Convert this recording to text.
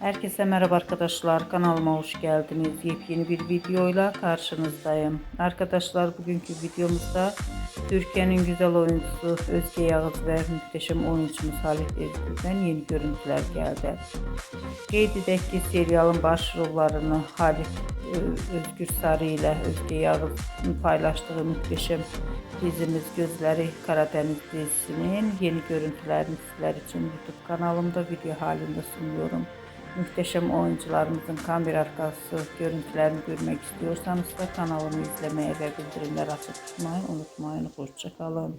Herkese merhaba arkadaşlar. Kanalıma hoş geldiniz. Yepyeni bir videoyla karşınızdayım. Arkadaşlar bugünkü videomuzda Türkiye'nin güzel oyuncusu Özge Yağız ve muhteşem oyuncumuz Halit Ezgür'den yeni görüntüler geldi. Qeyd edək ki, serialın başrollarını Halit e, Özgür Sarı ile Özge Yağız'ın paylaştığı muhteşem dizimiz Gözleri Karadeniz dizisinin yeni görüntülerini sizler için YouTube kanalımda video halinde sunuyorum. Muhteşem oyuncularımızın kamera arkası görüntülerini görmek istiyorsanız da kanalımı izlemeye ve bildirimler açıp tutmayı unutmayın. Hoşçakalın.